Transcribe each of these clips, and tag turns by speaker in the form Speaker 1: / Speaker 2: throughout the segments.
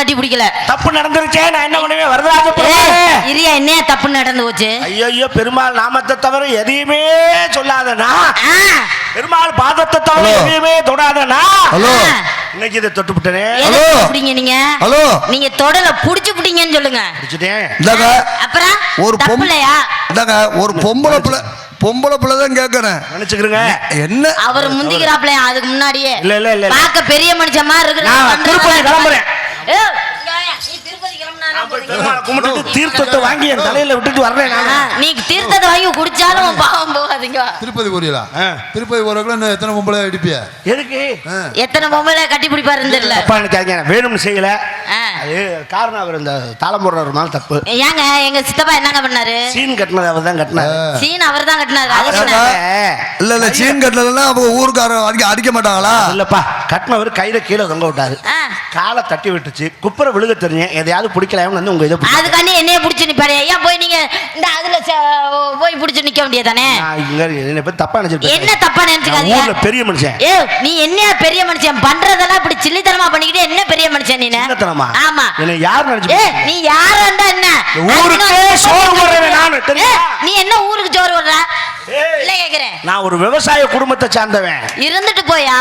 Speaker 1: என்னை கட்டி பிடிக்கல.
Speaker 2: தப்பு நடந்துருச்சே நான் என்ன பண்ணுவேன்? வரதராஜ
Speaker 1: இரியா என்னையா தப்பு நடந்து போச்சு?
Speaker 2: ஐயோ பெருமாள் நாமத்தை தவிர எதையுமே சொல்லாதனா பெருமாள் பாதத்தை தவிர. எதையுமே தொடாதனா
Speaker 3: ஹலோ.
Speaker 2: இன்னைக்கு இதை தொட்டு விட்டனே.
Speaker 1: எதை
Speaker 3: ஹலோ.
Speaker 1: பிடிங்க நீங்க?
Speaker 3: ஹலோ.
Speaker 1: நீங்க தொடல புடிச்சு பிடிங்கன்னு சொல்லுங்க.
Speaker 2: பிடிச்சிட்டேன்
Speaker 3: இந்தாங்க.
Speaker 1: அப்புறம்
Speaker 3: ஒரு
Speaker 1: தப்பு
Speaker 3: பொம்
Speaker 1: இல்லையா
Speaker 3: இந்தாங்க ஒரு பொம்பளை பிள்ளை பொம்பளை பிள்ளை தான்
Speaker 2: நினைச்சுக்கிறேங்க
Speaker 3: என்ன
Speaker 1: அவர் முந்திக்கிறாப்லையா அதுக்கு முன்னாடியே.
Speaker 2: இல்ல, இல்ல,
Speaker 1: பெரிய மனுஷன் மாதிரி இருக்கு
Speaker 2: நான் திருப்பதி கிளம்புறேன்.
Speaker 1: ஏய், இங்க வாயா, நீ திருப்பதி
Speaker 2: தீர்த்தத்தை வாங்கி என் தலையில விட்டுட்டு நான்
Speaker 1: நீ தீர்த்தத்தை வாங்கி குடிச்சாலும் உன் பாவம் போகாதீங்க.
Speaker 4: திருப்பதி போறீங்களா. திருப்பதி போறதுக்குள்ள இன்னும் எத்தனை பொம்பளை அடிப்பிய
Speaker 2: எதுக்கு?
Speaker 1: எத்தனை பொம்பளை கட்டி பிடிப்பாருன்னு தெரியல.
Speaker 2: அப்பா வேணும்னு செய்யல. அது காரணம் அவர் இந்த தாளம் போடுற மாதிரி தப்பு.
Speaker 1: ஏங்க எங்க சித்தப்பா என்னங்க பண்ணாரு?
Speaker 2: சீன் கட்டினது அவர் தான் கட்டினாரு.
Speaker 1: சீன் அவர் தான் கட்டினாரு?
Speaker 3: இல்ல இல்ல சீன் கட்டலாம் அவங்க ஊருக்காரன் அடிக்க அடிக்க மாட்டாங்களா?
Speaker 2: இல்லப்பா கட்டினவர் கையில கீழே தொங்க விட்டாரு. காலை தட்டி விட்டுச்சு. குப்புற விழுக தெரிஞ்சேன் எதையாவது பிடிக்கலாம்னு வந்து உங்க இதை
Speaker 1: அதுக்காண்டி என்னைய புடிச்சு நிப்பாரு. ஏன் போய் நீங்க இந்த அதுல போய் புடிச்சு நிக்க வேண்டியதானே
Speaker 2: என்னை பத்தி தப்பா நினைச்சிருப்பேன்.
Speaker 1: என்ன தப்பா
Speaker 2: நான்
Speaker 1: நினைச்சுக்காதீங்க
Speaker 2: பெரிய மனுஷன்.
Speaker 1: ஏ நீ என்ன பெரிய மனுஷன்? பண்றதெல்லாம் இப்படி சில்லித்தனமா பண்ணிக்கிட்டு என்ன பெரிய மனுஷன் நீ
Speaker 2: சின்னத்தனமா?
Speaker 1: ஆமா.
Speaker 2: என்னை யார் நினைச்சு
Speaker 1: நீ யாரா இருந்தா என்ன?
Speaker 2: ஊருக்கே சோறு போடுறவன் நானு,
Speaker 1: நீ என்ன ஊருக்கு சோறு போடுற? கேக்குறேன்.
Speaker 2: நான் ஒரு விவசாய குடும்பத்தை சார்ந்தவன்.
Speaker 1: இருந்துட்டு போயா?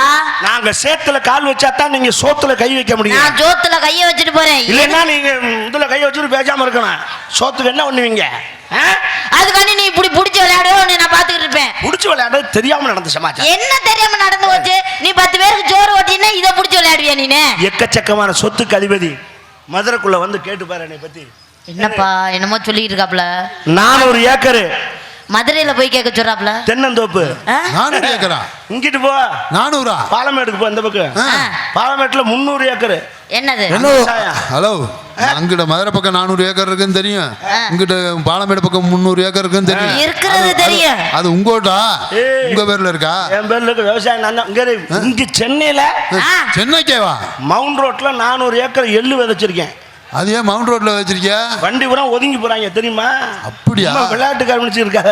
Speaker 2: நாங்க சேத்துல கால் வச்சா தான் நீங்க சோத்துல கை வைக்க முடியும்.
Speaker 1: நான் ஜோத்துல கைய வச்சுட்டு போறேன்.
Speaker 2: இல்லைன்னா நீங்க இதுல கை வச்சுட்டு பேசாம இருக்கணும். சோத்துக்கு என்ன பண்ணுவீங்க?
Speaker 1: அதுக்காண்டி நீ இப்படி புடிச்சு விளையாடுவோம் நான் பாத்துக்கிட்டு இருப்பேன்.
Speaker 2: புடிச்சு விளையாடுறது தெரியாம நடந்த சமாச்சாரம்.
Speaker 1: என்ன தெரியாம நடந்து போச்சு? நீ பத்து பேருக்கு சோறு ஓட்டினா இதை புடிச்சு விளையாடுவியா நீனு?
Speaker 2: எக்கச்சக்கமான சொத்துக்கு அதிபதி. மதுரைக்குள்ள வந்து கேட்டு பாரு என்னை பத்தி.
Speaker 1: என்னப்பா என்னமோ சொல்லிட்டு இருக்காப்ல.
Speaker 2: நானூறு ஏக்கரு.
Speaker 1: மதுரையில போய் கேட்க சொல்றாப்ல?
Speaker 2: தென்னந்தோப்பு?
Speaker 4: நானூறு ஏக்கரா
Speaker 2: இங்கிட்டு போ.
Speaker 4: நானூறா?
Speaker 2: பாலமேடுக்கு போ இந்த பக்கம். பாலமேட்டுல முந்நூறு ஏக்கரு.
Speaker 1: என்னது?
Speaker 3: என்ன?
Speaker 2: விவசாயம்.
Speaker 4: ஹலோ அங்கிட்ட மதுரை பக்கம் நானூறு ஏக்கர் இருக்குன்னு தெரியும். இங்கிட்ட பாலமேடு பக்கம் முந்நூறு ஏக்கர் இருக்குன்னு தெரியும்.
Speaker 1: இருக்கிறது தெரியும்.
Speaker 4: அது உங்கோட்டா. உங்க பேர்ல இருக்கா?
Speaker 2: என் பேர்ல இருக்க விவசாயம் நான். இங்க. இங்க சென்னையில.
Speaker 4: சென்னைக்கேவா?
Speaker 2: மவுண்ட் ரோட்ல நானூறு ஏக்கர் எள்ளு விதைச்சிருக்கேன்.
Speaker 4: அது ஏன் மவுண்ட் ரோட்ல வச்சிருக்கிய?
Speaker 2: வண்டி பூரா ஒதுங்கி போறாங்க தெரியுமா?
Speaker 4: அப்படியா?
Speaker 2: விளையாட்டு கவனிச்சு இருக்காத.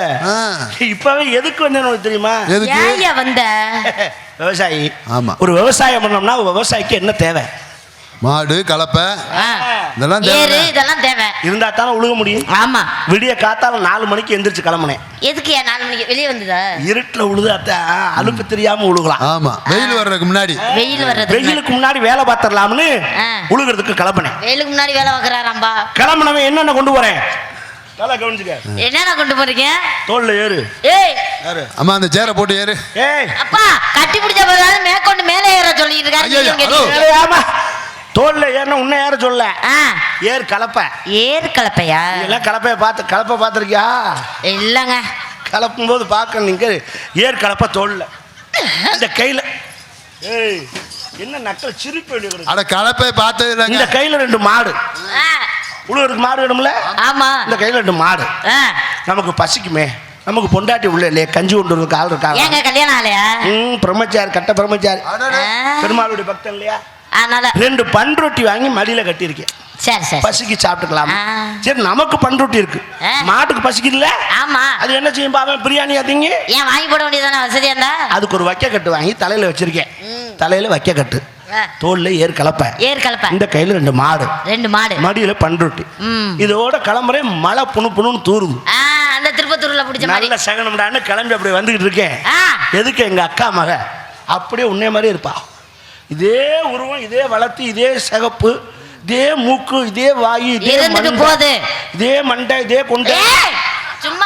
Speaker 2: இப்பவே எதுக்கு வந்தேன்னு உனக்கு தெரியுமா?
Speaker 4: எதுக்கு?
Speaker 1: வந்த?
Speaker 2: விவசாயி.
Speaker 4: ஆமா.
Speaker 2: ஒரு விவசாயம் பண்ணோம்னா ஒரு விவசாயிக்கு என்ன தேவை?
Speaker 4: மாடு கலப்பை.
Speaker 1: ஆ.
Speaker 4: இதெல்லாம் தேவை.
Speaker 1: இதெல்லாம் தேவை.
Speaker 2: இருந்தா தானே உழுக முடியும்?
Speaker 1: ஆமா.
Speaker 2: விடிய காத்தால நாலு மணிக்கு எந்திரிச்சு கிளம்புனேன்.
Speaker 1: எதுக்கு ஏன் நாலு மணிக்கு? வெளியே வந்ததா?
Speaker 2: இருட்டுல உழுதாத்தான் அலுப்பு தெரியாம உழுகலாம்.
Speaker 4: ஆமா. வெயில் வர்றதுக்கு முன்னாடி.
Speaker 1: வெயில் வர்றது
Speaker 2: வெயிலுக்கு முன்னாடி வேலை பார்த்துடலாம்னு. உழுகிறதுக்கு கிளம்பினேன்.
Speaker 1: வெயிலுக்கு முன்னாடி வேலை பார்க்கறாராம்பா.
Speaker 2: கிளம்புனவன் என்னென்ன கொண்டு போறேன்? நல்லா கவனிச்சுக்க.
Speaker 1: என்னடா கொண்டு போறீங்க?
Speaker 2: தோல்ல ஏறு.
Speaker 1: ஏய்.
Speaker 4: அம்மா அந்த சேரை போட்டு ஏறு.
Speaker 2: ஏய்.
Speaker 1: அப்பா கட்டி பிடிச்ச மேற்கொண்டு மேலே ஏற சொல்லிட்டு இருக்காரு.
Speaker 2: தோல்ல ஏறின உன்னை ஏற சொல்ல.
Speaker 1: ஆ.
Speaker 2: ஏர் கலப்பை.
Speaker 1: ஏறு கலப்பையா?
Speaker 2: எல்லாம் கலப்பைய பார்த்து கலப்பை பார்த்துருக்கியா?
Speaker 1: இல்லங்க.
Speaker 2: கலப்பும் போது பார்க்க நீங்க ஏர் கலப்பை தோல்ல. இந்த கையில. ஏய் என்ன நக்கல் சிரிப்பு வருது.
Speaker 4: அட கலப்பை பார்த்தது
Speaker 2: இந்த
Speaker 4: இல்லைங்க
Speaker 2: கையில ரெண்டு மாடு.
Speaker 1: ஆ,
Speaker 2: உழுவருக்கு மாடு வேணும்ல?
Speaker 1: ஆமா.
Speaker 2: இந்த கையில ரெண்டு மாடு.
Speaker 1: ஆ,
Speaker 2: நமக்கு பசிக்குமே. நமக்கு பொண்டாட்டி உள்ள இல்லையே கஞ்சி கொண்டு வரதுக்கு ஆள் இருக்காங்க
Speaker 1: ஏங்க கல்யாணம் ஆலையா
Speaker 2: ம் பிரம்மச்சாரி கட்ட பிரம்மச்சாரி. பெருமாளுடைய பக்தன் இல்லையா?
Speaker 1: அதனால
Speaker 2: ரெண்டு பண்ரொட்டி வாங்கி மடியில கட்டியிருக்கேன்.
Speaker 1: சரி சரி
Speaker 2: பசிக்கு சாப்பிட்டுக்கலாம். சரி நமக்கு பண்ரொட்டி இருக்கு. மாட்டுக்கு பசிக்குதுல்ல?
Speaker 1: ஆமா.
Speaker 2: அது என்ன செய்யும் பாவன் பிரியாணி அதிங்க.
Speaker 1: ஏன் வாங்கி போட வேண்டியதானே வசதியா இருந்தா?
Speaker 2: அதுக்கு ஒரு வைக்க கட்டு வாங்கி தலையில வச்சிருக்கேன். தலையில வைக்க கட்டு. தோல்ல ஏர் கலப்பை
Speaker 1: ஏறு கலப்பை
Speaker 2: இந்த கையில ரெண்டு மாடு.
Speaker 1: ரெண்டு மாடு.
Speaker 2: மடியில பண்ருட்டி இதோட கிளம்புறேன் மழை புணு புணுன்னு தூருது.
Speaker 1: அந்த திருப்பத்தூர்ல பிடிச்ச மாதிரி
Speaker 2: நல்ல சகனம்டான்னு கிளம்பி அப்படி வந்துகிட்டு இருக்கேன். எதுக்கு எங்க அக்கா மக? அப்படியே உன்னே மாதிரி இருப்பா. இதே உருவம் இதே வளர்த்து இதே சிகப்பு இதே மூக்கு இதே வாயு இதே
Speaker 1: போகுது.
Speaker 2: இதே மண்டை இதே கொண்டை
Speaker 1: சும்மா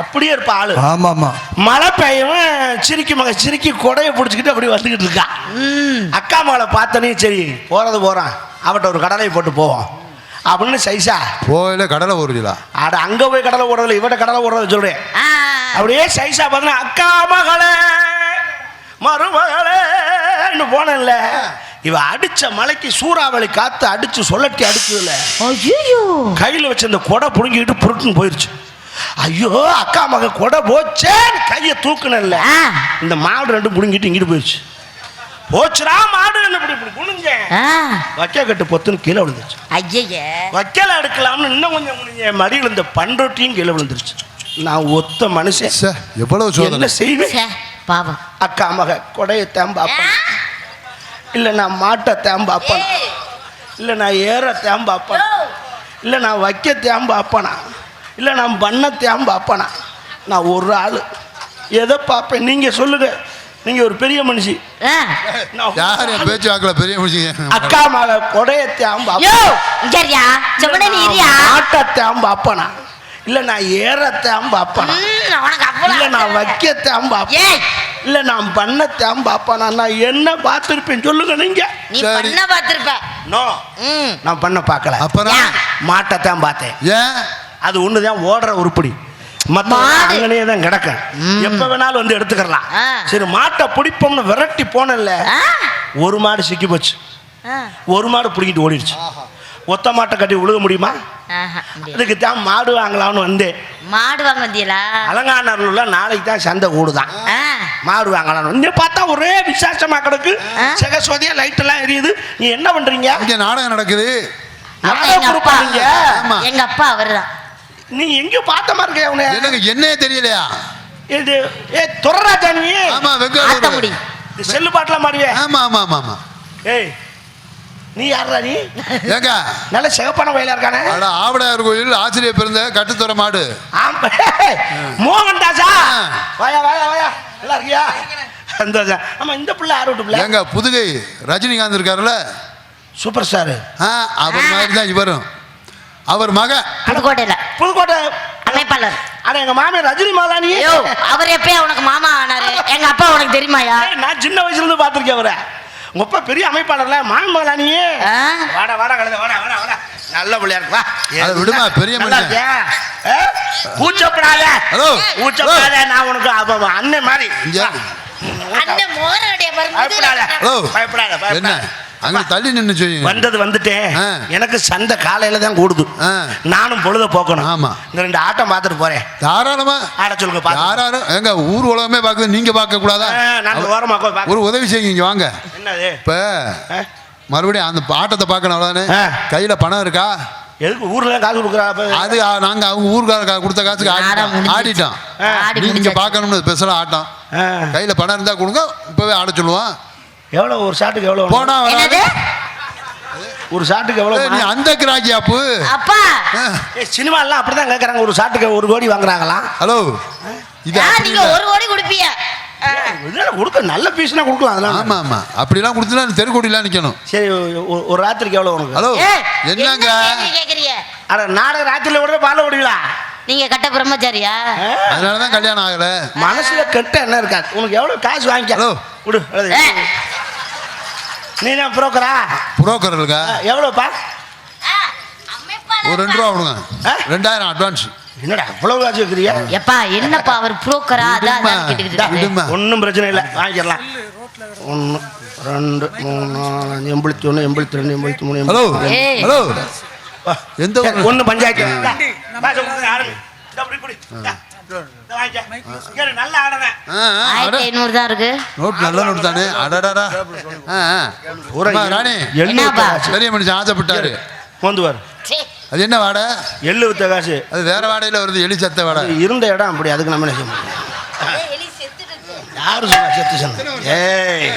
Speaker 2: அப்படியே இருப்பா ஆளு.
Speaker 3: ஆமா ஆமா
Speaker 2: மழை பெய்யவன் சிரிக்கி மக சிரிக்கி கொடையை பிடிச்சிக்கிட்டு அப்படி வந்துகிட்டு இருக்கா.
Speaker 1: ம்.
Speaker 2: அக்கா மகளை பார்த்தனே சரி போறது போறான் அவட்ட ஒரு கடலை போட்டு போவோம். அப்படின்னு சைஸா
Speaker 4: போயில கடலை ஊறுதலா
Speaker 2: அட அங்க போய் கடலை ஓடுறதில்ல இவட்ட கடலை ஓடுறத சொல்றேன் அப்படியே சைஸா பார்த்தா அக்கா மகளே மருமகளேன்னு போனேன்ல. இவ அடிச்ச மலைக்கு சூறாவளி காத்து அடிச்சு சொல்லட்டி அடிச்சதுல.
Speaker 1: ஐயோ
Speaker 2: கையில வச்ச அந்த கொடை புடுங்கிட்டு புருட்டுன்னு போயிருச்சு. ஐயோ அக்கா மக கொடை போச்சே கையை தூக்குனல்ல இந்த மாடு ரெண்டு புடுங்கிட்டு இங்கிட்டு போயிடுச்சு போச்சுடா மாடு என்ன இப்படி இப்படி குனிஞ்சேன்
Speaker 1: ஆ.
Speaker 2: வைக்க கட்டு பொத்துன்னு கீழே விழுந்துருச்சு.
Speaker 1: ஐயய்ய
Speaker 2: வைக்கல எடுக்கலாம்னு இன்னும் கொஞ்சம் முடிஞ்ச மடியில் இந்த பண்ரொட்டியும் கீழே விழுந்துருச்சு. நான் ஒத்த மனுஷன்.
Speaker 4: எவ்வளவு
Speaker 2: என்ன
Speaker 4: சோதனை
Speaker 2: செய்வேன்
Speaker 1: பாவம்.
Speaker 2: அக்கா மக கொடையை தேம்பாப்பன் இல்ல நான் மாட்டை தேம்பாப்பன் இல்லை நான் ஏற தேம்ப அப்பனா இல்லை நான் வைக்க தேம்ப அப்பனா இல்லை நான் பண்ண தேம்ப அப்பனா நான் ஒரு ஆள். எதை பார்ப்பேன்? நீங்கள் சொல்லுங்க. நீங்கள் ஒரு பெரிய மனுஷி.
Speaker 1: ஆ.
Speaker 2: நான்
Speaker 4: யார் என் பேச்சு வாக்கல பெரிய மனுஷங்க
Speaker 2: அக்கா மக கொடைய தேம்ப
Speaker 1: யோ இங்கறியா செவனே நீ இரியா
Speaker 2: ஆட்ட தேம்ப அப்பனா இல்லை நான் ஏற தேம்ப அப்பனா
Speaker 1: உனக்கு
Speaker 2: இல்லை நான்
Speaker 1: ஆசை.
Speaker 2: வைக்க தேம்ப அப்பனா
Speaker 1: ஏய்.
Speaker 2: இல்லை நான் பண்ண தேம்ப அப்பனா நான் என்ன பார்த்துருப்பேன் சொல்லுங்க நீங்கள்
Speaker 1: நீ
Speaker 4: சரி.
Speaker 1: பண்ண பார்த்திருப்ப.
Speaker 2: நோ.
Speaker 1: ம்.
Speaker 2: நான் பண்ண பார்க்கல.
Speaker 4: அப்புறம்
Speaker 1: ஏன்?
Speaker 2: மாட்டை தான் பார்த்தேன்.
Speaker 4: ஏன்?
Speaker 2: அது ஒன்று தான் ஓடுற உருப்படி. மற்ற. அங்கனே தான் கிடக்க எப்போ வேணாலும் வந்து எடுத்துக்கலாம். சரி மாட்டை பிடிப்போம்னு விரட்டி போனல ஒரு மாடு சிக்கி போச்சு. ஒரு மாடு பிடிக்கிட்டு ஓடிடுச்சு. ஒத்த மாட்டை கட்டி விழுக முடியுமா. அதுக்கு தான் மாடு வாங்கலாம்னு வந்தேன்.
Speaker 1: மாடு வாங்க வந்தியலா
Speaker 2: அலங்காநல்லூர்ல நாளைக்கு தான் சந்தை கூடுதான். மாடு வாங்கலாம்னு இங்க பார்த்தா ஒரே விசேஷமா கிடக்கு.
Speaker 1: ஆ.
Speaker 2: செகசோதியா லைட் எல்லாம் எரியுது. நீ என்ன பண்றீங்க?
Speaker 4: இங்க நாடகம் நடக்குது.
Speaker 1: எங்க அப்பா. எங்க அவர்தான்.
Speaker 2: நீ எங்கேயும் பார்த்த மாதிரி இருக்க அவனை.
Speaker 4: எனக்கு என்னே தெரியலையா?
Speaker 2: இது ஏ துறராஜா நீ?
Speaker 4: ஆமா
Speaker 2: இந்த செல்லு பாட்டெல்லாம் மாடுவே
Speaker 4: ஆமா ஆமா ஆமா ஆமா.
Speaker 2: ஏய் நீ யாரா நீ?
Speaker 4: ஏங்க.
Speaker 2: நல்ல சிவப்பான வயலா இருக்கானே.
Speaker 4: அட ஆவடையார் கோயில் ஆசிரியர் பிறந்த கட்டுத்தர மாடு.
Speaker 2: ஆமா. மோகன் தாசா. வாயா வாயா வாயா. நல்லா இருக்கியா? சந்தோஷம். ஆமா இந்த பிள்ளை யார் விட்டு பிள்ளை?
Speaker 4: ஏங்க புதுகை ரஜினிகாந்த் இருக்காருல்ல?
Speaker 2: Super star.
Speaker 4: ஆ அவர் மாதிரி தான் இவரும். அவர் மக.
Speaker 1: புதுக்கோட்டையில.
Speaker 2: புதுக்கோட்டை.
Speaker 1: அமைப்பாளர்.
Speaker 2: அட எங்க மாமியார் ரஜினி
Speaker 1: ஐயோ அவர் எப்பயா உனக்கு மாமா ஆனாரு? எங்க அப்பா உனக்கு தெரியுமாயா?
Speaker 2: நான் சின்ன வயசுல இருந்து பார்த்திருக்கேன் அவரை. உங்க அப்பா பெரிய அமைப்பாளர்ல மாமி மாலானி
Speaker 1: ஆ?
Speaker 2: வாடா வாடா கழுத வாடா வாடா வாடா. நல்ல பிள்ளையா இருக்கு வா.
Speaker 4: அதை விடுமா, பெரிய?
Speaker 2: கூச்சப்படாத. கூச்சப்படாத நான் உனக்கு அண்ணன் மாதிரி.
Speaker 1: அண்ணன் மோகனுடைய
Speaker 2: பயப்படாத. பயப்படாத
Speaker 4: என்ன?
Speaker 2: பயப்படாத
Speaker 4: அங்க தள்ளி
Speaker 2: வந்தது வந்துட்டேன்
Speaker 4: ஆ.
Speaker 2: எனக்கு சந்தை காலையில தான் கூடுது.
Speaker 4: ஆ.
Speaker 2: நானும் பொழுத போக்கணும்.
Speaker 4: ஆமா.
Speaker 2: இந்த ரெண்டு ஆட்டம் பார்த்துட்டு போறேன்.
Speaker 4: தாராளமா.
Speaker 2: ஆட சொல்லுங்க
Speaker 4: யாராரும் எங்க ஊர் உலகமே பார்க்குது நீங்க பார்க்க கூடாதா
Speaker 2: நான்
Speaker 4: ஒரு உதவி செய்யுங்க இங்க வாங்க.
Speaker 2: என்னது?
Speaker 4: இப்ப? மறுபடியும் அந்த ஆட்டத்தை பார்க்கணும் அவ்வளவுதானே?
Speaker 2: ஆ.
Speaker 4: கையில பணம் இருக்கா?
Speaker 2: எதுக்கு ஊர்ல காசு கொடுக்குறா
Speaker 4: அது நாங்க அவங்க ஊருக்கார கொடுத்த காசுக்கு
Speaker 1: ஆட
Speaker 4: ஆடிட்டோம். ஆடிட்டோம். நீங்க. பார்க்கணும்னு ஸ்பெஷலா ஆட்டம். கையில பணம் இருந்தா கொடுங்க இப்பவே ஆட சொல்லுவான்
Speaker 2: எவ்வளவு ஒரு ஷாட்டுக்கு எவ்வளவு
Speaker 4: போனா வராது.
Speaker 2: ஒரு ஷாட்டுக்கு
Speaker 4: ஏய், நீ
Speaker 2: எவ்வளவு
Speaker 4: அந்த கிராக்கி அப்பு!
Speaker 1: அப்பா
Speaker 2: சினிமா எல்லாம் அப்படிதான் கேக்குறாங்க. ஒரு ஷாட்டுக்கு ஒரு கோடி வாங்குறாங்களாம்?
Speaker 4: ஹலோ. இது
Speaker 1: நீங்க. ஒரு கோடி கொடுப்பீங்க.
Speaker 2: கொடுக்க நல்ல பீஸ்னா கொடுக்கலாம் அதெல்லாம்
Speaker 4: ஆமா ஆமா. அப்படிலாம் கொடுத்தா தெருக்கோடிலாம் நிக்கணும்.
Speaker 2: சரி ஒரு- ஒரு ராத்திரிக்கு எவ்வளவு உனக்கு?
Speaker 4: ஹலோ என்னங்க?
Speaker 1: கேக்குறீங்க?
Speaker 2: அட நாடக ராத்திரில விட பால விடுவீங்களா
Speaker 1: நீங்க கட்ட பிரம்மச்சாரியா?
Speaker 4: அதனாலதான் கல்யாணம் ஆகல.
Speaker 2: மனசுல கெட்ட என்ன இருக்காது உனக்கு எவ்வளவு காசு வாங்கிக்க?
Speaker 4: ஹலோ.
Speaker 2: விடு. நீ தான் புரோக்கரா?
Speaker 4: புரோக்கர் இருக்கா?
Speaker 2: எவ்வளவுப்பா
Speaker 4: ஒரு ரெண்டு ரூபா கொடுங்க.
Speaker 2: ஆ?
Speaker 4: ரெண்டாயிரம் அட்வான்ஸ்
Speaker 2: என்னடா இவ்வளவு காசு வைக்கிறியா
Speaker 1: எப்பா என்னப்பா அவர் புரோக்கரா? அதான் கேட்டுக்கிட்டு.
Speaker 2: ஒன்றும் பிரச்சனை இல்லை. வாங்கிடலாம். ஒன்று ரெண்டு மூணு நாலு அஞ்சு எண்பத்தி ஒன்று எண்பத்தி ரெண்டு எண்பத்தி மூணு
Speaker 4: ஹலோ
Speaker 1: ஏய்.
Speaker 4: ஹலோ. எந்த?
Speaker 2: ஒன்று பஞ்சாயத்து.
Speaker 4: ஆசைப்பட்டாரு. அது என்ன வாடை?
Speaker 2: எள்ளு வித்த காசு.
Speaker 4: அது வேற வாடையில வருது எலி சத்த வாடை.
Speaker 2: இருந்த இடம் அப்படி அதுக்கு நம்ம என்ன செய்ய முடியும்? யாரு சொன்னா செத்து சொன்ன? ஏய்.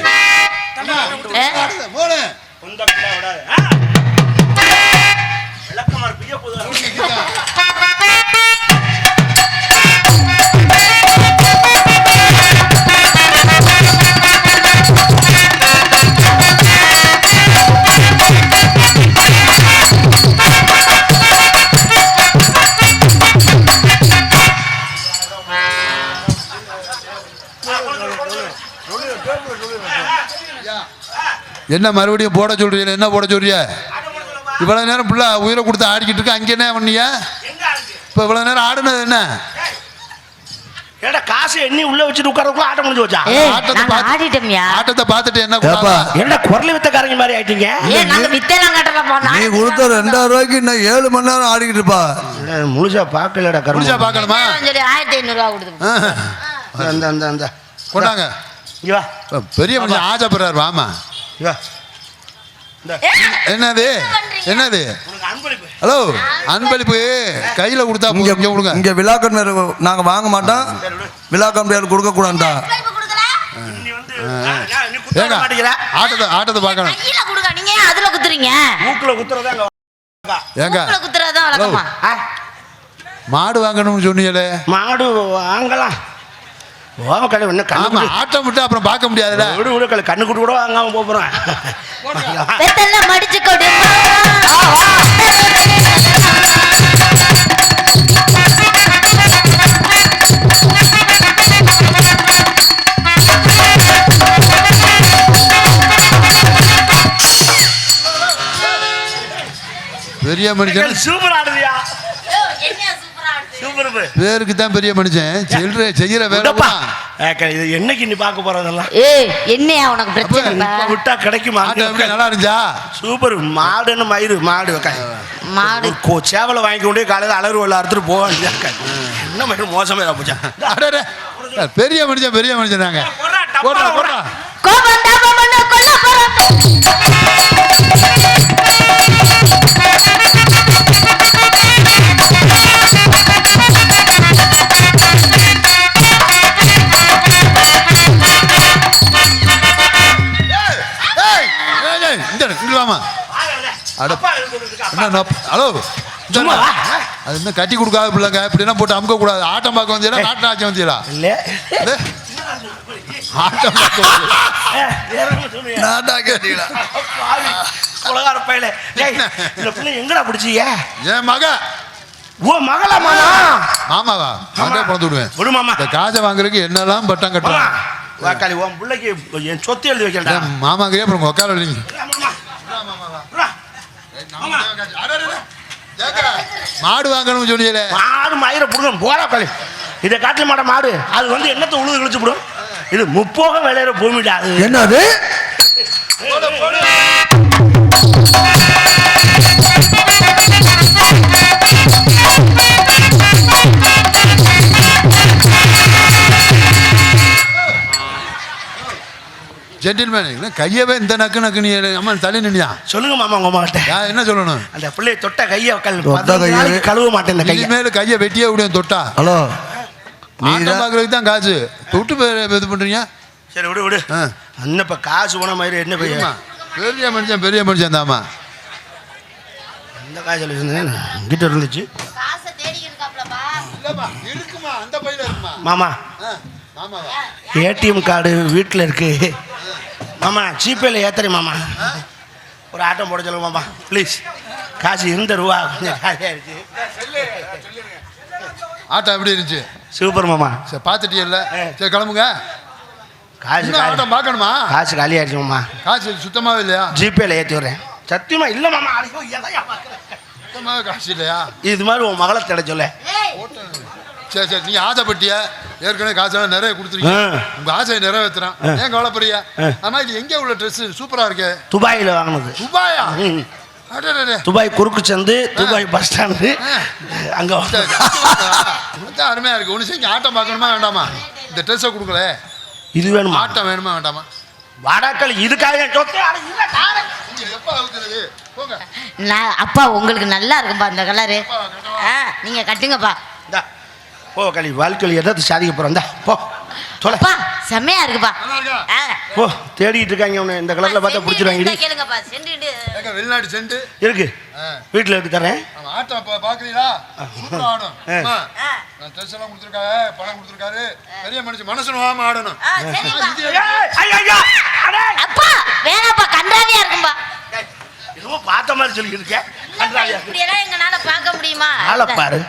Speaker 4: என்ன மறுபடியும் போட சொல்றீங்க என்ன போட சொல்றிய? இவ்வளவு நேரம் பிள்ளை உயிரை கொடுத்து ஆடிக்கிட்டு இருக்கு? அங்க என்ன பண்ணியா? இப்ப இவ்வளவு நேரம் ஆடுனது என்ன?
Speaker 2: ஏடா காசு எண்ணி உள்ள வச்சுட்டு உட்காரக்குள்ள ஆட்டம் முடிஞ்சு வச்சா
Speaker 4: ஆட்டத்தை
Speaker 1: ஆடிட்டோம்யா.
Speaker 4: ஆட்டத்தை பார்த்துட்டு என்ன
Speaker 3: ஏப்பா.
Speaker 4: கூடாதா?
Speaker 2: என்ன குரல் வித்தக்காரங்க மாதிரி ஆயிட்டீங்க.
Speaker 1: ஏய் நாங்க வித்தெல்லாம் கட்டலப்பா
Speaker 3: நீ கொடுத்த ரூபாய்க்கு இன்னும் ஏழு மணி நேரம் ஆடிக்கிட்டு இருப்பா.
Speaker 2: முழுசா பார்க்கலடா
Speaker 4: முடிச்சா
Speaker 2: கருமா
Speaker 4: பார்க்கணுமா?
Speaker 1: சொல்லி ஆயிரத்தி ஐநூறு ரூபா கொடுத்து
Speaker 4: ஆ.
Speaker 2: அந்த அந்த அந்த.
Speaker 4: கொண்டாங்க.
Speaker 2: இங்க வா.
Speaker 4: பெரிய மனுஷன் ஆசைப்படுறாரு வாமா என்னது? என்னது? ஹலோ அன்பளிப்பு. கையில கொடுத்தா.
Speaker 3: இங்க
Speaker 4: இங்க கொடுங்க.
Speaker 3: இங்க விழா கம்பெனி நாங்க வாங்க மாட்டோம். விழா கம்பெனியார் கொடுக்க கூடாண்டா
Speaker 2: நீ வந்து நான், நான், நீ குத்த
Speaker 4: ஏங்க ஆட்டத்தை ஆட்டத்தை பார்க்கணும்.
Speaker 1: கையில கொடுங்க நீ நீங்க அதுல குத்துறீங்க?
Speaker 2: மூக்குல குத்துறதா எங்க
Speaker 4: ஏங்க
Speaker 2: ஆ,
Speaker 4: மாடு வாங்கணும்னு சொன்னீங்களே.
Speaker 2: மாடு வாங்கலாம். என்ன
Speaker 4: ஆமா
Speaker 2: கண்ணு
Speaker 4: ஆட்டம் விட்டு அப்புறம் பார்க்க முடியாதுல்ல
Speaker 2: விடு விடு கடை கண்ணு கூட வாங்காம போறேன்.
Speaker 1: வெத்தல மடிச்சு கொடு.
Speaker 4: பெரிய மனுஷன்.
Speaker 2: சூப்பர்
Speaker 4: பேருக்கு தான் பெரிய மனுஷன். செல்ற செய்யற வேலை
Speaker 2: இது என்னைக்கு நீ பார்க்க போறதெல்லாம்
Speaker 1: ஏய் என்னையா உனக்கு பிரச்சனை
Speaker 2: விட்டா கிடைக்குமா?
Speaker 4: நல்லா இருந்துச்சா?
Speaker 2: சூப்பர். மாடுன்னு மயிறு மாடு.
Speaker 1: மாடு.
Speaker 2: கோ சேவலை வாங்கி கொண்டு காலையில் அலறு வெள்ள அறுத்துட்டு போக. என்ன மயிறு மோசமே போச்சா
Speaker 4: அடடே. பெரிய மனுஷன் பெரிய மனுஷன் நாங்க.
Speaker 2: போடுறா,
Speaker 4: போடுறா
Speaker 1: கோபம் தாபம் பண்ண கொல்ல போறோம்.
Speaker 4: ஹலோ. அது இன்னும் கட்டி கொடுக்காத பிள்ளைங்க இப்படிலாம் போட்டு அமுக்க கூடாது. ஆட்டம் பார்க்க வந்தீங்களா நாட்டு ஆட்டம் வந்தீங்களா
Speaker 2: இல்ல.
Speaker 4: இது? ஆட்டம் பார்க்க?
Speaker 3: நாட்டா கேட்டீங்களா?
Speaker 2: பாவி, கொலகார பயலே. டேய், இந்த பிள்ளை எங்கடா பிடிச்சீங்க
Speaker 4: என் மக.
Speaker 2: ஓ மகளா மாமா?
Speaker 4: மாமாவா? பிறந்து விடுவேன்.
Speaker 2: விடு மாமா.
Speaker 4: இந்த காசை வாங்குறதுக்கு என்னெல்லாம் பட்டம் கட்டுறான்
Speaker 2: வாக்காளி உன் பிள்ளைக்கு என் சொத்து எழுதி வைக்கிறேன்டா
Speaker 4: மாமாக்கே அப்புறம்
Speaker 2: மாமா.
Speaker 4: மாடு வாங்கணும்னு சொன்னீங்களே.
Speaker 2: மாடு மயிரை புடுங்க போடா களி. இதை காட்டில மாட்ட மாடு. அது வந்து என்னத்தை உழுது கழிச்சு விடும் இது முப்போக விளையிற பூமிடா அது.
Speaker 3: என்னது?
Speaker 4: ஜென்டில்மேன் கையவே இந்த நக்கு நக்கு நீ அம்மா தள்ளி நின்னியா
Speaker 2: சொல்லுங்க மாமா உங்க
Speaker 4: யா என்ன சொல்லணும்?
Speaker 2: அந்த பிள்ளைய தொட்ட கையை கழுவ மாட்டேன் இந்த கையை.
Speaker 4: இனிமேல் கையை வெட்டியே விடுவேன் தொட்டா.
Speaker 3: ஹலோ.
Speaker 4: ஆட்டம் பார்க்கறதுக்கு தான் காசு. தொட்டு இது பண்றீங்க?
Speaker 2: சரி விடு விடு.
Speaker 4: ஆ.
Speaker 2: என்ன இப்ப காசு போன மாதிரி என்ன
Speaker 4: ஆமா. பெரிய மனுஷன் பெரிய மனுஷன் தாமா
Speaker 2: இந்த காசு கிட்ட இருந்துச்சு.
Speaker 1: காசை தேடி இருக்காப்லப்பா
Speaker 4: இல்லம்மா இருக்குமா அந்த பையில இருக்குமா?
Speaker 2: மாமா. ஏடிஎம் கார்டு வீட்டில் இருக்கு. மாமா ஜிபேல ஏத்துறேன் மாமா. ஒரு ஆட்டம் போட சொல்லுங்க மாமா. ப்ளீஸ் காசு இருந்த ரூபா கொஞ்சம் காலியாக இருக்கு.
Speaker 4: ஆட்டம் எப்படி இருந்துச்சு?
Speaker 2: சூப்பர் மாமா.
Speaker 4: சரி பார்த்துட்டியல்ல.
Speaker 2: ஆ.
Speaker 4: சரி கிளம்புங்க.
Speaker 2: காசு
Speaker 4: ஆட்டம் பார்க்கணுமா?
Speaker 2: காசு காலியாயிருச்சு மாமா.
Speaker 4: காசு சுத்தமாவே இல்லையா?
Speaker 2: ஜிபேல ஏற்றி விட்றேன். சத்தியமா இல்லை மாமா.
Speaker 4: சுத்தமாவே காசு இல்லையா?
Speaker 2: இது மாதிரி உன் மகளை தேட சொல்ல.
Speaker 4: சரி சரி நீ ஆசைப்பட்டிய? ஏற்கனவே காசெல்லாம் நிறைய கொடுத்துருக்கீங்க. உங்க ஆசையை நிறைவேற்றுறான். ஏன் கவலைப்படுறிய?
Speaker 2: ஆ.
Speaker 4: ஆமா இது எங்கே உள்ள ட்ரெஸ் சூப்பரா இருக்கு.
Speaker 2: துபாயில் வாங்கினது.
Speaker 4: துபாயா.
Speaker 2: துபாய் குறுக்கு சந்து துபாய் பஸ் ஸ்டாண்டு. அங்கே
Speaker 4: சரி, அதான் அருமையா இருக்கு. ஒன்று செஞ்சு ஆட்டம் பார்க்கணுமா வேண்டாமா? இந்த ட்ரெஸ்ஸை கொடுக்கல.
Speaker 2: இது வேணுமா?
Speaker 4: ஆட்டம் வேணுமா வேண்டாமா?
Speaker 2: வாடாக்கள் இதுக்காக
Speaker 1: நான் அப்பா உங்களுக்கு நல்லா இருக்கும்பா இந்த கலரு. ஆ நீங்க கட்டுங்கப்பா.
Speaker 2: இந்தா. போ களி வாழ்க்கையில் எதாவது சாதிக்க இந்தா போ தொலை.
Speaker 1: அப்பா செம்மையா இருக்குப்பா.
Speaker 4: நல்லா இருக்கா?
Speaker 1: ஆ.
Speaker 2: போ தேடிட்டு இருக்காங்க உன்னை இந்த கலரில் பார்த்தா பிடிச்சிருவாங்க
Speaker 1: கேளுங்கப்பா சென்றுட்டு
Speaker 4: ஏங்க வெளிநாட்டு சென்று
Speaker 2: இருக்கு. வீட்டில் எடுத்து தரேன்.
Speaker 4: அவன் ஆட்டம் பா- பார்க்கறீங்களா சூப்பரா ஆடும் ட்ரெஸ் கொடுத்துருக்காரு பணம் கொடுத்துருக்காரு. பெரிய மனுஷன் மனசு நோகாம ஆடணும்.
Speaker 1: அப்பா வேணாப்பா கண்டாவியா இருக்கும்பா.
Speaker 2: ஏய், என்னமோ பார்த்த மாதிரி சொல்லிட்டு இருக்கேன்
Speaker 1: எல்லாம் எங்கனால பார்க்க முடியுமா?
Speaker 2: ஆளை பாரு.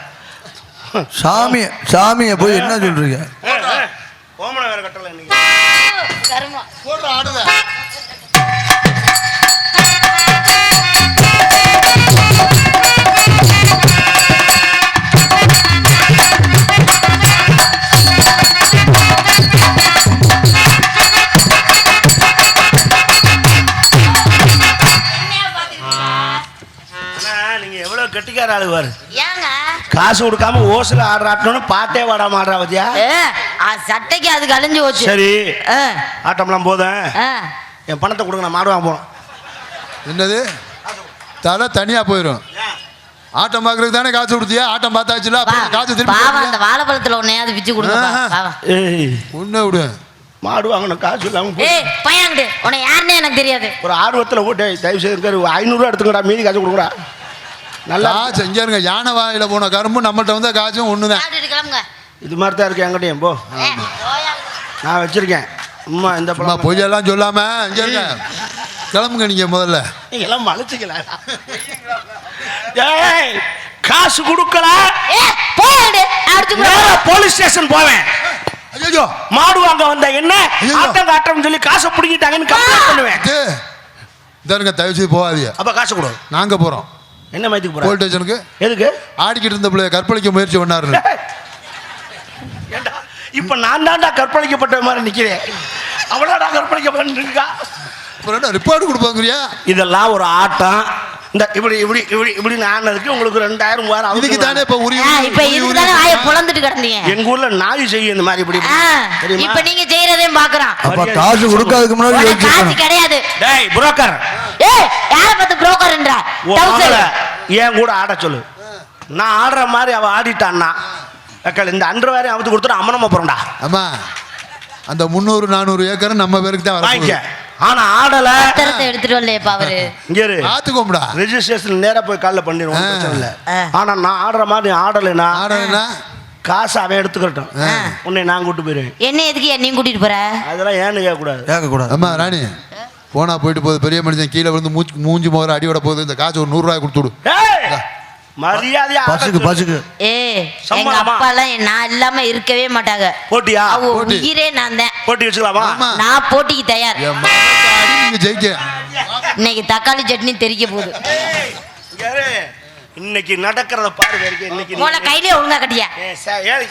Speaker 3: சாமி சாமியை போய் என்ன சொல்றீங்க?
Speaker 2: ஓமனை வேற கட்டல
Speaker 4: போடுற ஆடுத
Speaker 2: ஆனா நீங்க எவ்வளவு கெட்டிக்கார ஆளு பாரு.
Speaker 1: ஏங்க
Speaker 2: காசு கொடுக்காம ஓசில ஆடுறாட்டோன்னு பாட்டே வாடாம ஆடுறா பத்தியா?
Speaker 1: சட்டைக்கு அது கழிஞ்சு போச்சு.
Speaker 2: சரி
Speaker 1: ஆ,
Speaker 2: ஆட்டம்லாம் போதும். என் பணத்தை கொடுங்க நான் மாடு வாங்க போனோம்
Speaker 4: என்னது? தலை தனியா போயிடும் ஆட்டம் பார்க்கறதுக்கு தானே காசு கொடுத்தியா? ஆட்டம் பார்த்தாச்சுல காசு திருப்பி
Speaker 1: பாவம்? அந்த வாழைப்பழத்துல ஒன்னையாவது பிச்சு கொடுங்க
Speaker 4: உன்னை விடு.
Speaker 2: மாடு வாங்கணும் காசு இல்லாமல் போய்
Speaker 1: ஏய் பையன்டு உன்னை யாருன்னே எனக்கு தெரியாது.
Speaker 2: ஒரு ஆர்வத்தில் போட்டு தயவு செய்து ஐநூறுரூவா எடுத்துக்கடா மீதி காசு கொடுங்கடா. நல்லா
Speaker 4: காசு எங்க இருங்க யானை வாயில போன கரும்பு நம்மகிட்ட வந்த காசும் ஒண்ணுதான்.
Speaker 2: இது மாதிரி தான் இருக்கு என்கிட்டயும். போ. நான் வச்சிருக்கேன். அம்மா இந்த
Speaker 4: அம்மா
Speaker 2: பழம்
Speaker 4: பொய்யெல்லாம் சொல்லாம இங்க இருங்க. கிளம்புங்க நீங்க முதல்ல.
Speaker 2: நீங்க எல்லாம் மலைச்சிக்கல ஏய் காசு கொடுக்கல. போலீஸ் ஸ்டேஷன் போவேன்.
Speaker 4: ஐயோ
Speaker 2: மாடு வாங்க வந்த என்ன. ஆட்டம் காட்டம்னு சொல்லி காசை பிடிங்கிட்டாங்கன்னு கம்ப்ளைண்ட் பண்ணுவேன்.
Speaker 4: இதருங்க தயவு செய்து போகாதீங்க.
Speaker 2: அப்ப காசு கொடு.
Speaker 4: நாங்க போறோம்.
Speaker 2: என்ன மைத்துக்கு போற
Speaker 4: போலீஸ் ஸ்டேஷனுக்கு
Speaker 2: எதுக்கு?
Speaker 4: ஆடிக்கிட்டு இருந்த பிள்ளைய கற்பழிக்க முயற்சி பண்ணாரு
Speaker 2: ஏண்டா இப்ப நான் தான்டா கற்பழிக்கப்பட்ட மாதிரி நிக்கிறேன். அவ்வளோடா கற்பழிக்கப்பட்டிருக்கா
Speaker 4: அப்புறம் என்ன ரிப்போர்ட் கொடுப்பாங்கறியா?
Speaker 2: இதெல்லாம் ஒரு ஆட்டம். இந்த இப்படி இப்படி இப்படி இப்படி ஆனதுக்கு உங்களுக்கு ரெண்டாயிரம் மூவாயிரம்
Speaker 4: இதுக்கு
Speaker 2: அவருக்கு
Speaker 4: தானே இப்ப உரி
Speaker 1: ஆ, இப்ப
Speaker 4: உரி-
Speaker 1: இதுக்கு
Speaker 4: உரி-
Speaker 1: தானே வாயை பொழந்துட்டு கிடந்தீங்க.
Speaker 2: எங்க ஊர்ல நாய் செய்யும் இந்த மாதிரி இப்படி
Speaker 1: இப்ப நீங்க செய்யறதையும் பாக்குறான்.
Speaker 3: அப்ப காசு கொடுக்காததுக்கு முன்னாடி
Speaker 1: காசு கிடையாது.
Speaker 2: டேய் புரோக்கர்
Speaker 1: ஏய் யார பார்த்து புரோக்கர்ன்ற
Speaker 2: என் கூட ஆட சொல்லு. நான் ஆடுற மாதிரி அவ ஆடிட்டான்னா அக்கள் இந்த அன்று வேறையும் அவுத்து கொடுத்துட்டு அம்மனம்மா போறோம்டா.
Speaker 4: அம்மா அந்த முந்நூறு நானூறு ஏக்கர் நம்ம பேருக்கு தான்
Speaker 2: வாங்கிக்க.
Speaker 4: வரும்
Speaker 2: ஆனா ஆடல.
Speaker 1: பத்திரத்தை எடுத்துட்டு வரலையேப்பா அவரு.
Speaker 2: இங்க இரு.
Speaker 4: பார்த்துக்கோம்டா.
Speaker 2: ரெஜிஸ்ட்ரேஷன் நேரா போய் காலைல பண்ணிடுவோம். பிரச்சனை இல்லை. ஆனா நான் ஆடுற மாதிரி நீ ஆடலைன்னா
Speaker 4: ஆடனா
Speaker 2: காசு அவன் எடுத்துக்கட்டும். உன்னை நான் கூட்டு போயிருவேன்.
Speaker 1: என்ன எதுக்கு என்னையும் கூட்டிட்டு போற?
Speaker 2: அதெல்லாம் ஏன்னு கேட்கக்கூடாது.
Speaker 3: கேட்கக்கூடாது.
Speaker 4: அம்மா ராணி போனா போயிட்டு போகுது பெரிய மனுஷன் கீழே விழுந்து மூச்சு மூஞ்சி அடி விட போகுது. இந்த காசு ஒரு நூறுரூவாய் கொடுத்துடு
Speaker 2: மரியாதையா
Speaker 3: பசுக்கு. பசுக்கு.
Speaker 1: ஏய் எங்க? அப்பா எல்லாம் நான் இல்லாம இருக்கவே மாட்டாங்க.
Speaker 2: போட்டியா.
Speaker 1: உயிரே நான் தான்.
Speaker 2: போட்டி வச்சுக்கலாமா.
Speaker 1: நான் போட்டிக்கு தயார்.
Speaker 4: ஜெயிக்க.
Speaker 1: இன்னைக்கு தக்காளி சட்னி தெரிக்க போகுது.
Speaker 2: இன்னைக்கு நடக்கிறத பாரு வரைக்கும் இன்னைக்கு
Speaker 1: போல
Speaker 2: நீ-
Speaker 1: கையிலே ஒழுங்கா கட்டியா?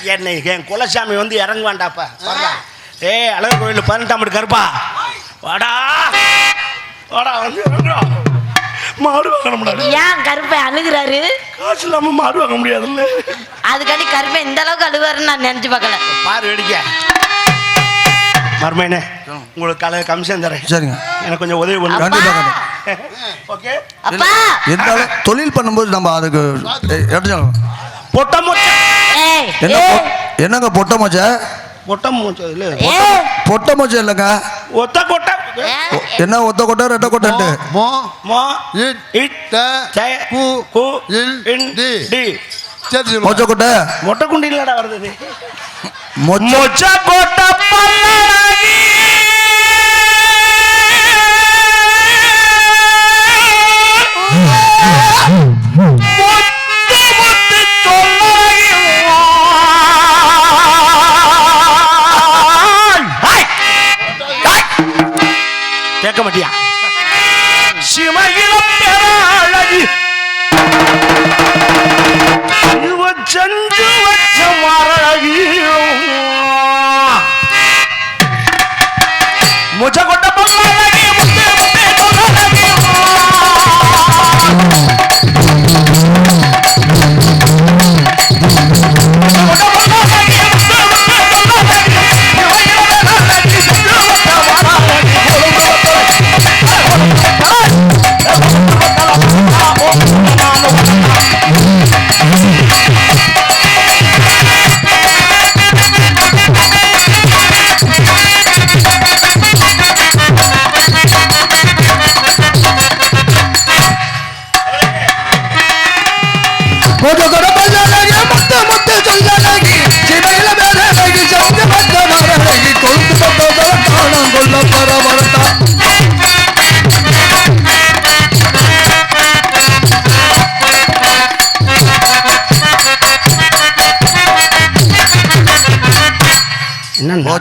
Speaker 2: என்னை என் குலசாமி வந்து இறங்குவான்டாப்பா. ஏய் அழகு கோயில் பதினெட்டாம் கருப்பா. வாடா. வாடா வந்து இறங்குறா. மாடு வாங்கணும்டா
Speaker 1: ஏன் கருப்பை அழுகுறாரு?
Speaker 2: காசு இல்லாம மாடு வாங்க முடியாதுல்ல.
Speaker 1: அதுக்காண்டி கருப்பை இந்த அளவுக்கு அழுவாருன்னு நான் நினைச்சு பார்க்கல.
Speaker 2: பாரு வெடிக்க. மர்மேனே உங்களுக்கு கலை கமிஷன் தரேன்.
Speaker 3: சரிங்க.
Speaker 2: எனக்கு கொஞ்சம் உதவி பண்ணு
Speaker 3: கண்டிப்பா
Speaker 1: அப்பா!
Speaker 3: கண்டிப்பா
Speaker 2: ஓகே?
Speaker 1: அப்பா!
Speaker 3: இருந்தாலும் தொழில் பண்ணும்போது நம்ம அதுக்கு எடுத்துக்கலாம்.
Speaker 2: பொட்ட மொச்ச.
Speaker 1: ஏய்
Speaker 3: என்ன
Speaker 1: ஏய்,
Speaker 3: பொ- என்னங்க பொட்டை மொச்சை?
Speaker 2: பொட்ட மொச்ச இல்ல
Speaker 3: பொட்டை மொச்சை இல்லைங்க
Speaker 2: ஒத்த கொட்ட.
Speaker 3: என்ன ஒத்த கொட்டை ரெட்டை கொட்டை?
Speaker 4: மோ
Speaker 2: மோ
Speaker 4: இட்
Speaker 2: இட் ச
Speaker 4: கு
Speaker 2: கு
Speaker 4: இல்
Speaker 2: இன்
Speaker 4: டி.
Speaker 2: டி.
Speaker 4: சேர்த்து.
Speaker 3: மொச்சை கொட்டை?
Speaker 2: மொட்டை குண்டி இல்லடா வருது.
Speaker 3: மொச்சை
Speaker 2: கொட்ட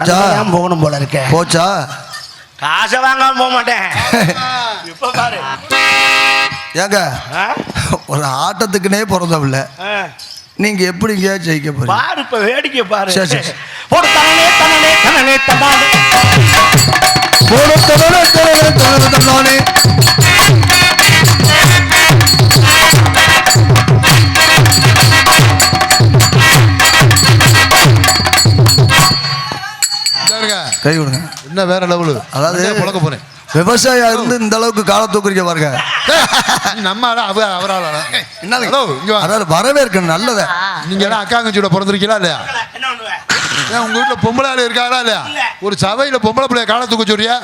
Speaker 3: போச்சா?
Speaker 2: நடந்து போகணும் போல இருக்க.
Speaker 3: போச்சா?
Speaker 2: காசை வாங்காம போக மாட்டேன். இப்ப பாரு.
Speaker 3: ஏங்க? ஒரு ஆட்டத்துக்குனே பிறந்தவில்ல. நீங்க எப்படிங்க ஜெயிக்க போறீங்க?
Speaker 2: பாரு இப்ப வேடிக்கை பாரு.
Speaker 3: சரி, சரி.
Speaker 2: ஒரு தனனே தனனே தனனே தனானே
Speaker 3: போடு, தொடரு, தொடரு, தொடரு,
Speaker 4: என்ன வேற லெவலு?
Speaker 3: அதாவது
Speaker 4: பழக்க போறேன்.
Speaker 3: விவசாயியா இருந்து இந்த அளவுக்கு காலை தூக்குறீங்க பாருங்க.
Speaker 4: நீ நம்ம அவ அவரால
Speaker 3: என்னது
Speaker 4: ஹலோ இங்க வா.
Speaker 3: அதாவது வரவேற்கணும் நல்லத.
Speaker 4: நீங்க எல்லாம் அக்கா தங்கச்சியோட பிறந்திருக்கீங்களா இல்லையா? ஏன் உங்க வீட்டுல பொம்பளை ஆளு இருக்காரா இல்லையா?
Speaker 2: இல்ல.
Speaker 4: ஒரு சபையில பொம்பளை பிள்ளைய காலை தூக்க சொல்றியா?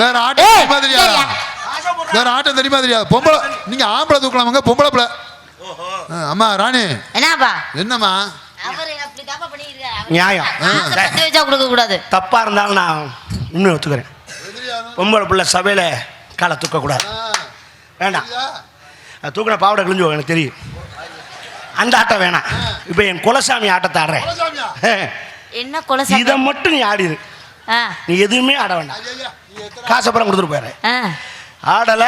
Speaker 4: வேற ஆட்டம்
Speaker 2: போடுறாங்க.
Speaker 4: வேற ஆட்டம் தெரியுமா தெரியாது? பொம்பளை நீங்க ஆம்பளை தூக்கலாமாங்க பொம்பளை பிள்ளை. அம்மா ராணி.
Speaker 1: என்னப்பா?
Speaker 4: என்னம்மா
Speaker 1: அவரு அப்படி தப்பா பண்ணிருக்காரு
Speaker 2: நியாயம்.
Speaker 1: பத்து வச்சா கொடுக்க கூடாது.
Speaker 2: தப்பா இருந்தாலும் நான் இன்னும் ஒத்துக்கிறேன். பொம்பளை பிள்ளை சபையில காலை தூக்கக்கூடாது. வேண்டாம். தூக்கின பாவடை கிழிஞ்சு எனக்கு தெரியும். அந்த ஆட்டம் வேணாம். இப்போ என் குலசாமி ஆட்டத்தை ஆடுறேன்.
Speaker 1: என்ன கொலை
Speaker 2: இதை மட்டும் நீ ஆடிடு
Speaker 1: ஆ.
Speaker 2: நீ எதுவுமே ஆட வேண்டாம். காசப்புறம் கொடுத்துட்டு போயிடுறேன். ஆடல.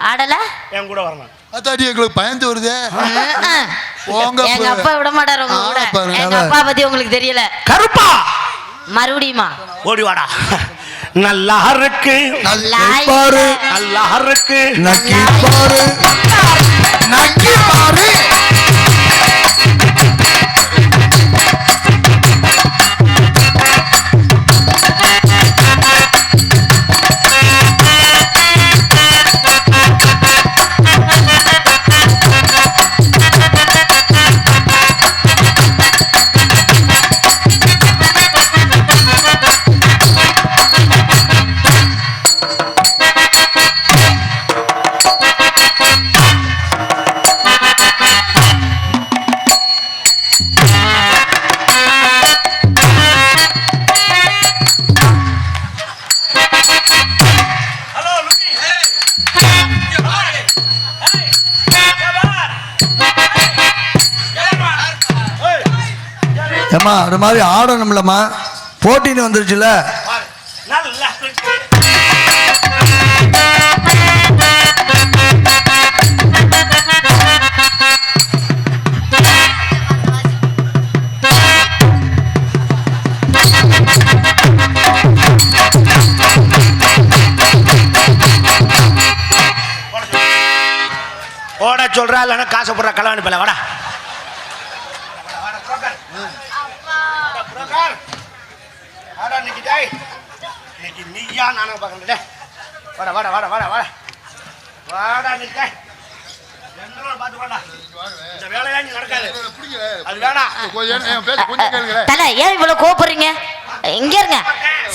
Speaker 1: ஆடல?
Speaker 2: என் கூட வரணும்.
Speaker 4: அத்தாடி எங்களுக்கு பயந்து வருதே. போங்க
Speaker 1: எங்க. அப்பா விட மாட்டாரு உங்க கூட. எங்க. அப்பா பத்தி உங்களுக்கு தெரியல.
Speaker 2: கருப்பா!
Speaker 1: மறுபடியுமா?
Speaker 2: ஓடி வாடா. நல்லா இருக்கு.
Speaker 1: நல்லா
Speaker 3: பாரு.
Speaker 2: நல்லா இருக்கு.
Speaker 3: நக்கி பாரு. நக்கி பாரு. ஏம்மா அது மாதிரி ஆடணும்லம்மா. போட்டின்னு வந்துருச்சுல.
Speaker 2: ஓட சொல்றா இல்லைன்னா காசை போடுற கலவாணி பல வாடா இன்னைக்கு டேய் இன்னைக்கு நீயா நானும் பார்க்கல டேய் வாடா வாடா வாடா வாடா வாடா வாடா இன்னைக்கு டேய் எங்களோட பார்த்து வாடா இந்த வேலையா நீ நடக்காது அது வேணாம்
Speaker 4: கொஞ்சம் என் பேச்ச கொஞ்சம் கேளுங்களேன்
Speaker 1: தல ஏன் இவ்வளவு கோவப்படுறீங்க இங்க இருங்க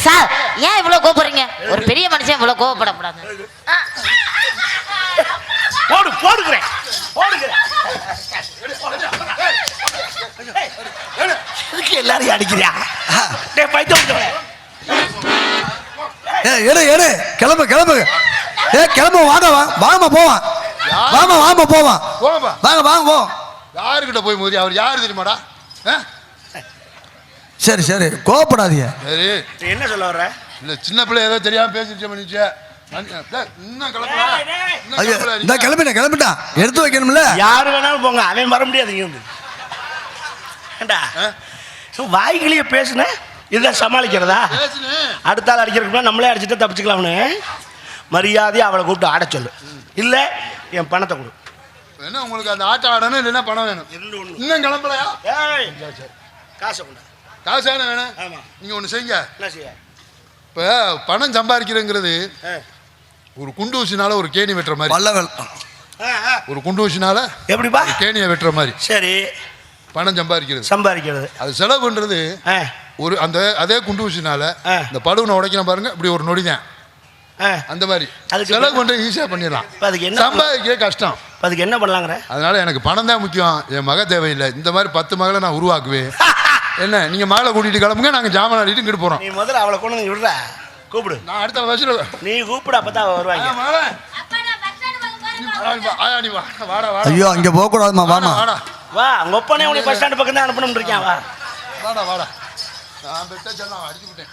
Speaker 1: சார் ஏன் இவ்வளவு கோவப்படுறீங்க ஒரு பெரிய மனுஷன் இவ்வளவு கோவப்படக்கூடாது ஆ,
Speaker 2: போடு போடுகிறேன் போடுகிறேன் எல்லாரையும் அடிக்கிறியா பைத்தியம்
Speaker 3: எடு எடு. கிளம்பு கிளம்பு. ஏ கிளம்பு வாங்க வா. வாங்கம்மா போவான் வாமா வாமா போவான் வாங்க வாங்க போவோம்
Speaker 4: யாருக்கிட்ட போய் மோதி? அவர் யாரு தெரியுமாடா? ஆ?
Speaker 3: சரி சரி. கோவப்படாதீங்க.
Speaker 4: சரி.
Speaker 2: என்ன சொல்ல வர்ற?
Speaker 4: இல்ல சின்ன பிள்ளை ஏதோ தெரியாம பேசிருச்சு பண்ணிச்சு
Speaker 3: கிளம்பிட்டேன் கிளம்பிட்டான். எடுத்து வைக்கணும்ல?
Speaker 2: யாரு வேணாலும் போங்க. அவன் வர முடியாது இங்க வாய்கிலேயே பேசுன? இதுதான் சமாளிக்கிறதா? அடுத்த ஆள் அடிக்கிறதுக்கு நம்மளே அடிச்சுட்டு தப்பிச்சுக்கலாம்னு மரியாதையை அவளை கூப்பிட்டு ஆட சொல்லு. இல்லை என் பணத்தை கொடு.
Speaker 4: என்ன உங்களுக்கு அந்த ஆட்டம் ஆடணும் இல்லைன்னா பணம் வேணும். இன்னும் கிளம்பலையா?
Speaker 2: ஏய் காசை கொண்டா
Speaker 4: காசு தானே வேணும்?
Speaker 2: ஆமா.
Speaker 4: நீங்க ஒன்று செய்யுங்க.
Speaker 2: என்ன செய்ய?
Speaker 4: இப்போ பணம் சம்பாதிக்கிறதுங்கிறது
Speaker 2: ஆ.
Speaker 4: ஒரு குண்டு ஊசினால ஒரு கேணி வெட்டுற மாதிரி.
Speaker 3: வல்லவல்
Speaker 2: ஆ, ஆ.
Speaker 4: ஒரு குண்டு ஊசினால
Speaker 2: எப்படிப்பா?
Speaker 4: கேணியை வெட்டுற மாதிரி.
Speaker 2: சரி.
Speaker 4: பணம் சம்பாதிக்கிறது.
Speaker 2: சம்பாதிக்கிறது.
Speaker 4: அது செலவு பண்றது
Speaker 2: ஆ.
Speaker 4: ஒரு அந்த அதே குண்டு ஊசினால. இந்த படுவனை உடைக்கணும் பாருங்க இப்படி ஒரு நொடி தான்
Speaker 2: ஆ.
Speaker 4: அந்த மாதிரி.
Speaker 2: அதுக்கு
Speaker 4: செலவு பண்றது ஈஸியாக பண்ணிடலாம்.
Speaker 2: இப்ப அதுக்கு என்ன
Speaker 4: சம்பாதிக்க கஷ்டம்.
Speaker 2: இப்ப அதுக்கு என்ன பண்ணலாங்கிற?
Speaker 4: அதனால எனக்கு பணம் தான் முக்கியம். என் மக தேவையில்லை. இந்த மாதிரி பத்து மகளை நான் உருவாக்குவேன். என்ன நீங்க மகளை கூட்டிட்டு கிளம்புங்க நாங்க ஜாமான் ஆடிட்டு இங்கிட்டு போறோம்.
Speaker 2: நீ முதல்ல அவளை கொண்டு வந்து விடுற. கூப்பிடு.
Speaker 4: நான் அடுத்த வருஷம்
Speaker 2: நீ கூப்பிடு அப்பதான் அவ வருவாங்க.
Speaker 4: ஆயா நீ வா. வாடா வாடா.
Speaker 3: ஐயோ அங்கே போகக்கூடாதுமா
Speaker 4: வாடா
Speaker 3: வாமா
Speaker 4: வாடா.
Speaker 2: வா உங்க ஒப்பனே உனக்கு பஸ் ஸ்டாண்ட் பக்கம் தான் அனுப்பணும் இருக்கியா வா.
Speaker 4: வாடா வாடா. நான் பெத்த செல்லாம் அடிச்சு விட்டேன்.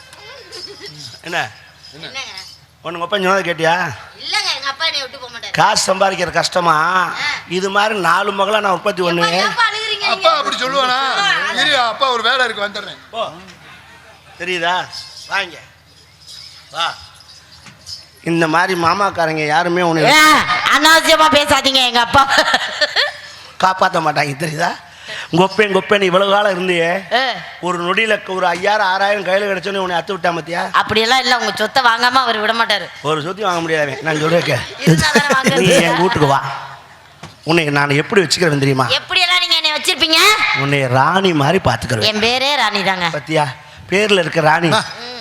Speaker 2: என்ன? உனக்கு ஒப்பன் சொன்னதை கேட்டியா?
Speaker 1: இல்லங்க எங்க அப்பா என்னை விட்டு போக மாட்டாரு.
Speaker 2: காசு சம்பாதிக்கிற கஷ்டமா? இது மாதிரி நாலு மகளை நான் உற்பத்தி பண்ணுவேன்
Speaker 4: அப்பா அப்படி சொல்லுவானா? இரு அப்பா ஒரு வேலை இருக்கு வந்துடுறேன்.
Speaker 2: போ. தெரியுதா? வாங்க வா. இந்த மாதிரி மாமாக்காரங்க யாருமே உன்னை
Speaker 1: ஏ, அனாவசியமா பேசாதீங்க எங்க அப்பா.
Speaker 2: காப்பாற்ற மாட்டாங்க தெரியுதா? கொப்பேன் கொப்பேன் இவ்வளவு காலம் இருந்தியே. ஒரு நொடியில ஒரு ஐயாயிரம் ஆறாயிரம் கையில் கிடைச்சோன்னு உன்னை அத்து விட்டா மத்தியா
Speaker 1: அப்படியெல்லாம் இல்ல உங்க சொத்தை வாங்காம அவர் விட மாட்டாரு.
Speaker 2: ஒரு சொத்தி வாங்க முடியாது நான் சொல்றேன் நீ. என் வீட்டுக்கு வா. உன்னை நான் எப்படி வச்சுக்கிறேன் தெரியுமா?
Speaker 1: எப்படியெல்லாம் நீங்க என்னை வச்சிருப்பீங்க?
Speaker 2: உன்னை ராணி மாதிரி பாத்துக்கிறேன்
Speaker 1: என் பேரே ராணி தாங்க
Speaker 2: பத்தியா? பேர்ல இருக்க ராணி.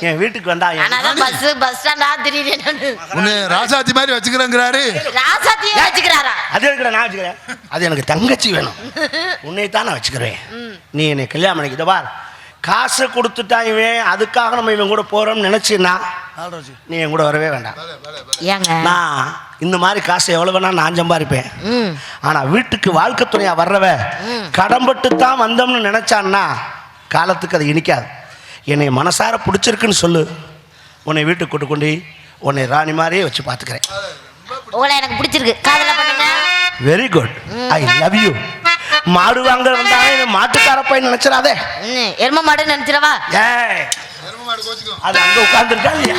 Speaker 2: என் வீட்டுக்கு வந்தா
Speaker 1: ஆனாதான் பஸ் பஸ் ஸ்டாண்டா திடீர்னு.
Speaker 4: உன்னை ராசாத்தி மாதிரி வச்சுக்கிறேங்கிறாரு.
Speaker 1: ராசாத்தியே வச்சுக்கிறாரா?
Speaker 2: அது இருக்கிற நான் வச்சுக்கிறேன்? அது எனக்கு தங்கச்சி வேணும். உன்னை தான் நான் வச்சுக்கிறேன். நீ என்னை கல்யாணம் பண்ணிக்க இதோ பார். காசை கொடுத்துட்டா இவன் அதுக்காக நம்ம இவன் கூட போறோம்னு நினைச்சின்னா நீ என் கூட வரவே வேண்டாம்.
Speaker 1: ஏங்க?
Speaker 2: நான் இந்த மாதிரி காசை எவ்வளவு வேணா நான் சம்பாதிப்பேன்.
Speaker 1: ம்.
Speaker 2: ஆனா வீட்டுக்கு வாழ்க்கை துணையா வர்றவ கடன்பட்டு தான் வந்தோம்னு நினைச்சான்னா காலத்துக்கு அது இனிக்காது. என்னை மனசார பிடிச்சிருக்குன்னு சொல்லு. உன்னை வீட்டுக்கு கூட்டு கொண்டு உன்னை ராணி மாதிரியே வச்சு பார்த்துக்கிறேன்.
Speaker 1: உங்களை எனக்கு பிடிச்சிருக்கு. காதல பண்ணுங்க.
Speaker 2: Very good I love you மாடு வாங்க வந்தாலும் இவன் மாட்டுக்கார போய் நினைச்சிடாதே.
Speaker 1: எரும மாடு நினைச்சிடவா?
Speaker 4: கோச்சுக்கும்
Speaker 2: அது அங்க உட்கார்ந்துருக்கா இல்லையா?